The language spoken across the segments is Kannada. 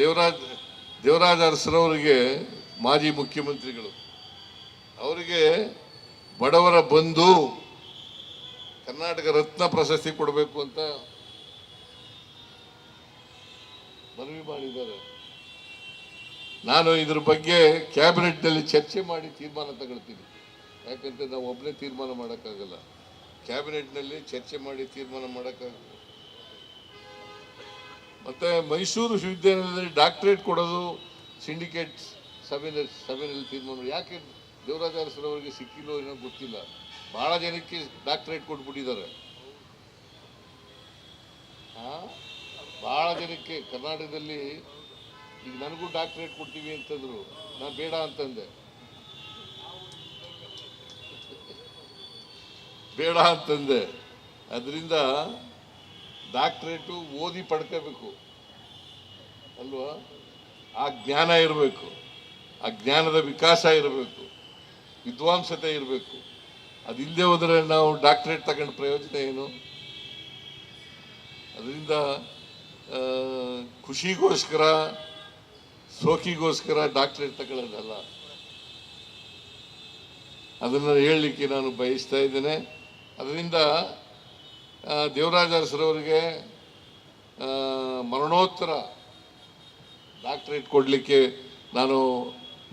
ದೇವರಾಜ್, ದೇವರಾಜ ಅರಸರವರಿಗೆ ಮಾಜಿ ಮುಖ್ಯಮಂತ್ರಿಗಳು. ಅವರಿಗೆ ಬಡವರ ಬಂಧು, ಕರ್ನಾಟಕ ರತ್ನ ಪ್ರಶಸ್ತಿ ಕೊಡಬೇಕು ಅಂತ ಮನವಿ ಮಾಡಿದ್ದಾರೆ. ನಾನು ಇದ್ರ ಬಗ್ಗೆ ಕ್ಯಾಬಿನೆಟ್ನಲ್ಲಿ ಚರ್ಚೆ ಮಾಡಿ ತೀರ್ಮಾನ ತಗೊಳ್ತೀನಿ. ಯಾಕಂತ ನಾವು ಒಬ್ಬನೇ ತೀರ್ಮಾನ ಮಾಡೋಕ್ಕಾಗಲ್ಲ. ಕ್ಯಾಬಿನೆಟ್ನಲ್ಲಿ ಚರ್ಚೆ ಮಾಡಿ ತೀರ್ಮಾನ ಮಾಡೋಕ್ಕಾಗಲ್ಲ. ಮತ್ತೆ ಮೈಸೂರು ವಿಶ್ವವಿದ್ಯಾನಿಲಯದಲ್ಲಿ ಡಾಕ್ಟ್ರೇಟ್ ಕೊಡೋದು ಸಿಂಡಿಕೇಟ್ ಸಭೆಯಲ್ಲಿ ಸಭೆಯಲ್ಲಿ ತೀರ್ಮಾನ ಯಾಕೆ ದೇವರಾಜ ಅರಸರವರಿಗೆ ಸಿಕ್ಕಿಲ್ಲೋ ಏನೋ ಗೊತ್ತಿಲ್ಲ. ಭಾಳ ಜನಕ್ಕೆ ಡಾಕ್ಟ್ರೇಟ್ ಕೊಟ್ಬಿಟ್ಟಿದ್ದಾರೆ. ಭಾಳ ಜನಕ್ಕೆ ಕರ್ನಾಟಕದಲ್ಲಿ ಈಗ ನನಗೂ ಡಾಕ್ಟ್ರೇಟ್ ಕೊಡ್ತೀವಿ ಅಂತಂದ್ರು. ನಾನು ಬೇಡ ಅಂತಂದೆ. ಬೇಡ ಅಂತಂದೆ. ಅದರಿಂದ ಡಾಕ್ಟ್ರೇಟು ಓದಿ ಪಡ್ಕೋಬೇಕು. ಅಲ್ವಾ? ಆ ಜ್ಞಾನ ಇರಬೇಕು. ಆ ಜ್ಞಾನದ ವಿಕಾಸ ಇರಬೇಕು. ವಿದ್ವಾಂಸತೆ ಇರಬೇಕು. ಅದಿಲ್ಲದೆ ಹೋದರೆ ನಾವು ಡಾಕ್ಟ್ರೇಟ್ ತಗೊಂಡು ಪ್ರಯೋಜನ ಏನು? ಅದರಿಂದ ಖುಷಿಗೋಸ್ಕರ, ಸೋಕಿಗೋಸ್ಕರ ಡಾಕ್ಟ್ರೇಟ್ ತಗೊಳ್ಳೋದಲ್ಲ. ಅದನ್ನು ಹೇಳಲಿಕ್ಕೆ ನಾನು ಬಯಸ್ತಾ ಇದ್ದೇನೆ. ಅದರಿಂದ ದೇವರಾಜ ಅರಸರವರಿಗೆ ಮರಣೋತ್ತರ ಡಾಕ್ಟರೇಟ್ ಕೊಡಲಿಕ್ಕೆ ನಾನು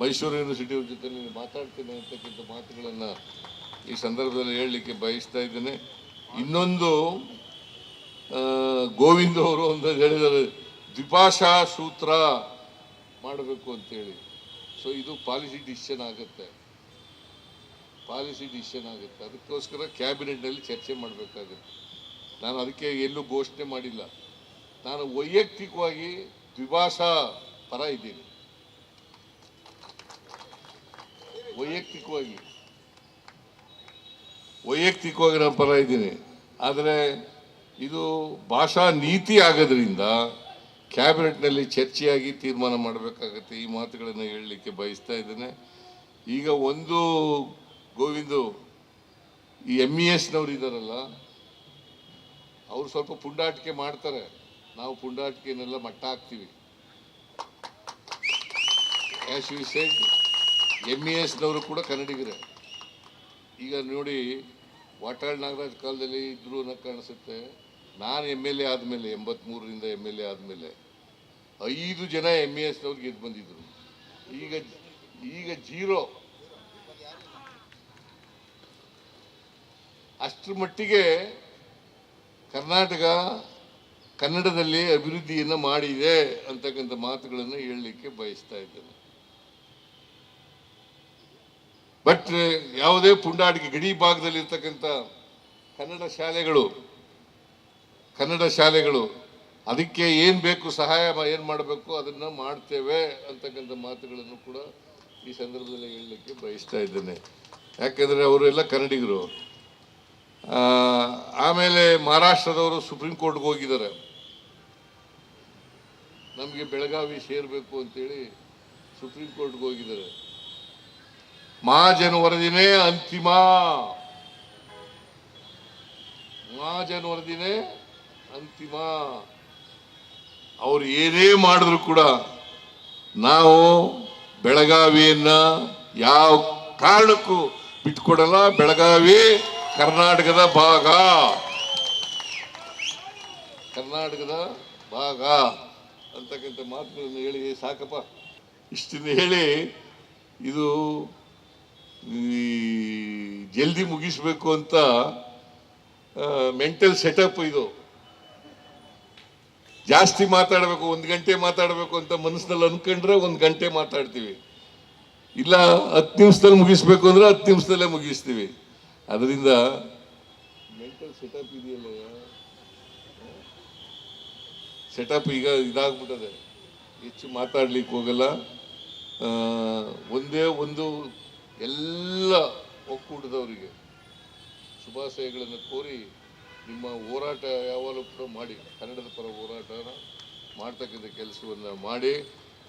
ಮೈಸೂರು ಯೂನಿವರ್ಸಿಟಿಯವ್ರ ಜೊತೆ ಮಾತಾಡ್ತೇನೆ ಅಂತಕ್ಕಂಥ ಮಾತುಗಳನ್ನು ಈ ಸಂದರ್ಭದಲ್ಲಿ ಹೇಳಲಿಕ್ಕೆ ಬಯಸ್ತಾ ಇದ್ದೇನೆ. ಇನ್ನೊಂದು ಗೋವಿಂದ ಅವರು ಅಂತ ಹೇಳಿದರೆ ದ್ವಿಭಾಷಾ ಸೂತ್ರ ಮಾಡಬೇಕು ಅಂತೇಳಿ ಸೊ ಇದು ಪಾಲಿಸಿ ಡಿಸಿಷನ್ ಆಗುತ್ತೆ. ಪಾಲಿಸಿ ಡಿಸಿಷನ್ ಆಗುತ್ತೆ. ಅದಕ್ಕೋಸ್ಕರ ಕ್ಯಾಬಿನೆಟ್ನಲ್ಲಿ ಚರ್ಚೆ ಮಾಡಬೇಕಾಗುತ್ತೆ. ನಾನು ಅದಕ್ಕೆ ಎಲ್ಲೂ ಘೋಷಣೆ ಮಾಡಿಲ್ಲ. ನಾನು ವೈಯಕ್ತಿಕವಾಗಿ ದ್ವಿಭಾಷಾ ಪರ ಇದ್ದೀನಿ. ವೈಯಕ್ತಿಕವಾಗಿ. ವೈಯಕ್ತಿಕವಾಗಿ ನಾನು ಪರ ಇದ್ದೀನಿ. ಆದರೆ ಇದು ಭಾಷಾ ನೀತಿ ಆಗೋದ್ರಿಂದ ಕ್ಯಾಬಿನೆಟ್ನಲ್ಲಿ ಚರ್ಚೆಯಾಗಿ ತೀರ್ಮಾನ ಮಾಡಬೇಕಾಗತ್ತೆ ಈ ಮಾತುಗಳನ್ನು ಹೇಳಲಿಕ್ಕೆ ಬಯಸ್ತಾ ಇದ್ದೇನೆ. ಈಗ ಒಂದು ಗೋವಿಂದು, ಈ ಎಂ ಇ ಎಸ್ನವ್ರು ಇದ್ದಾರಲ್ಲ ಅವ್ರು ಸ್ವಲ್ಪ ಪುಂಡಾಟಿಕೆ ಮಾಡ್ತಾರೆ. ನಾವು ಪುಂಡಾಟಿಕೆನೆಲ್ಲ ಮಟ್ಟ ಹಾಕ್ತೀವಿ. As you said M E ಎಸ್ನವರು ಕೂಡ ಕನ್ನಡಿಗರೇ. ಈಗ ನೋಡಿ, ವಾಟಾಳ್ ನಾಗರಾಜ್ ಕಾಲದಲ್ಲಿ ಇದ್ರು ಅನ್ನೋ ಕಾಣಿಸುತ್ತೆ. ನಾನು ಎಂ ಎಲ್ ಎ ಆದಮೇಲೆ ಎಂಬತ್ತ್ಮೂರರಿಂದ ಎಂ ಎಲ್ ಎ ಆದಮೇಲೆ ಐದು ಜನ ಎಂ ಇ ಎಸ್ನವ್ರು ಗೆದ್ದು ಬಂದಿದ್ರು. ಈಗ ಈಗ ಜೀರೋ. ಅಷ್ಟರ ಮಟ್ಟಿಗೆ ಕರ್ನಾಟಕ ಕನ್ನಡದಲ್ಲಿ ಅಭಿವೃದ್ಧಿಯನ್ನು ಮಾಡಿದೆ ಅಂತಕ್ಕಂಥ ಮಾತುಗಳನ್ನು ಹೇಳಲಿಕ್ಕೆ ಬಯಸ್ತಾ ಇದ್ದೇನೆ. ಬಟ್ ಯಾವುದೇ ಪುಂಡಾಟಿಕೆ, ಗಡಿ ಭಾಗದಲ್ಲಿ ಇರ್ತಕ್ಕಂಥ ಕನ್ನಡ ಶಾಲೆಗಳು ಕನ್ನಡ ಶಾಲೆಗಳು ಅದಕ್ಕೆ ಏನು ಬೇಕು, ಸಹಾಯ ಏನು ಮಾಡಬೇಕು ಅದನ್ನು ಮಾಡ್ತೇವೆ ಅಂತಕ್ಕಂಥ ಮಾತುಗಳನ್ನು ಕೂಡ ಈ ಸಂದರ್ಭದಲ್ಲಿ ಹೇಳಲಿಕ್ಕೆ ಬಯಸ್ತಾ ಇದ್ದೇನೆ. ಯಾಕೆಂದರೆ ಅವರೆಲ್ಲ ಕನ್ನಡಿಗರು. ಆಮೇಲೆ ಮಹಾರಾಷ್ಟ್ರದವರು ಸುಪ್ರೀಂ ಕೋರ್ಟ್ಗೆ ಹೋಗಿದ್ದಾರೆ. ನಮಗೆ ಬೆಳಗಾವಿ ಸೇರಬೇಕು ಅಂತೇಳಿ ಸುಪ್ರೀಂ ಕೋರ್ಟ್ಗೆ ಹೋಗಿದ್ದಾರೆ. ಮಹಾಜನ ವರದಿನೇ ಅಂತಿಮ. ಮಹಾಜನ ವರದಿನೇ ಅಂತಿಮ. ಅವರು ಏನೇ ಮಾಡಿದ್ರು ಕೂಡ ನಾವು ಬೆಳಗಾವಿಯನ್ನ ಯಾವ ಕಾರಣಕ್ಕೂ ಬಿಟ್ಕೊಡಲ್ಲ. ಬೆಳಗಾವಿ ಕರ್ನಾಟಕದ ಭಾಗ. ಕರ್ನಾಟಕದ ಭಾಗ. ಅಂತಕ್ಕಂಥ ಮಾತುಗಳನ್ನು ಹೇಳಿ ಸಾಕಪ್ಪ. ಇಷ್ಟನ್ನು ಹೇಳಿ ಇದು ಜಲ್ದಿ ಮುಗಿಸ್ಬೇಕು ಅಂತ ಮೆಂಟಲ್ ಸೆಟಪ್ ಇದು. ಜಾಸ್ತಿ ಮಾತಾಡಬೇಕು, ಒಂದು ಗಂಟೆ ಮಾತಾಡಬೇಕು ಅಂತ ಮನಸ್ಸಿನಲ್ಲಿ ಅಂದ್ಕೊಂಡ್ರೆ ಒಂದು ಗಂಟೆ ಮಾತಾಡ್ತೀವಿ. ಇಲ್ಲ, ಹತ್ತು ನಿಮಿಷದಲ್ಲಿ ಮುಗಿಸ್ಬೇಕು ಅಂದ್ರೆ ಹತ್ತು ನಿಮಿಷದಲ್ಲೇ ಮುಗಿಸ್ತೀವಿ. ಅದರಿಂದ ಮೆಂಟಲ್ ಸೆಟಪ್ ಇದೆಯಲ್ಲ ಸೆಟಪ್ ಈಗ ಇದಾಗ್ಬಿಟ್ಟದೆ. ಹೆಚ್ಚು ಮಾತಾಡ್ಲಿಕ್ಕೆ ಹೋಗಲ್ಲ. ಒಂದೇ ಒಂದು ಎಲ್ಲ ಒಕ್ಕೂಟದವರಿಗೆ ಶುಭಾಶಯಗಳನ್ನು ಕೋರಿ ನಿಮ್ಮ ಹೋರಾಟ ಯಾವಾಗಲೂ ಕೂಡ ಮಾಡಿ ಕನ್ನಡದ ಪರ ಹೋರಾಟನ ಮಾಡ್ತಕ್ಕಂಥ ಕೆಲಸವನ್ನು ಮಾಡಿ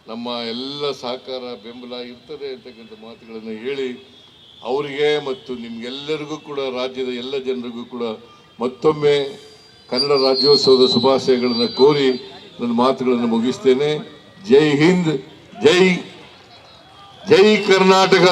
ನಮ್ಮ ಎಲ್ಲ ಸಹಕಾರ ಬೆಂಬಲ ಇರ್ತದೆ ಅಂತಕ್ಕಂಥ ಮಾತುಗಳನ್ನು ಹೇಳಿ ಅವರಿಗೆ ಮತ್ತು ನಿಮ್ಗೆಲ್ಲರಿಗೂ ಕೂಡ, ರಾಜ್ಯದ ಎಲ್ಲ ಜನರಿಗೂ ಕೂಡ ಮತ್ತೊಮ್ಮೆ ಕನ್ನಡ ರಾಜ್ಯೋತ್ಸವದ ಶುಭಾಶಯಗಳನ್ನು ಕೋರಿ ನನ್ನ ಮಾತುಗಳನ್ನು ಮುಗಿಸ್ತೇನೆ. ಜೈ ಹಿಂದ್, ಜೈ ಜೈ ಕರ್ನಾಟಕ!